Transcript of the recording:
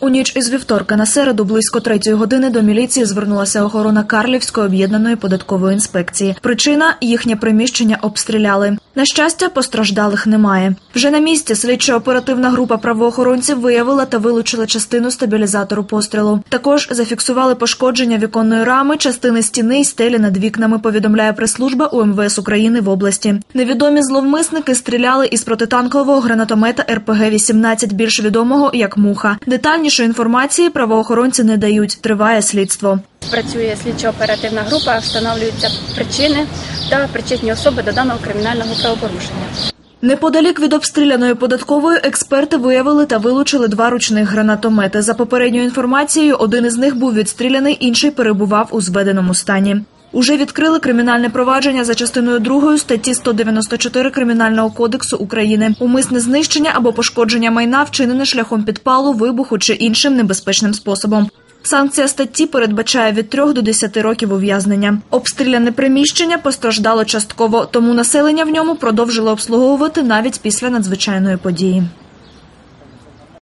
У ніч із вівторка на середу близько третьої години до міліції звернулася охорона Карлівської об'єднаної податкової інспекції. Причина їхнє приміщення обстріляли. На щастя, постраждалих немає. Вже на місці слідчо-оперативна група правоохоронців виявила та вилучила частину стабілізатору пострілу. Також зафіксували пошкодження віконної рами, частини стіни й стелі над вікнами. Повідомляє прес-служба УМВС України в області. Невідомі зловмисники стріляли із протитанкового гранатомета РПГ 18 більш відомого як муха. Детальнішої інформації правоохоронці не дають. Триває слідство. Працює слідчо-оперативна група, встановлюються причини та причетні особи до даного кримінального правопорушення. Неподалік від обстріляної податкової експерти виявили та вилучили два ручних гранатомети. За попередньою інформацією, один із них був відстріляний, інший перебував у зведеному стані. Уже відкрили кримінальне провадження за частиною 2 статті 194 Кримінального кодексу України. Умисне знищення або пошкодження майна вчинене шляхом підпалу, вибуху чи іншим небезпечним способом. Санкція статті передбачає від 3 до 10 років ув'язнення. Обстріляне приміщення постраждало частково, тому населення в ньому продовжили обслуговувати навіть після надзвичайної події.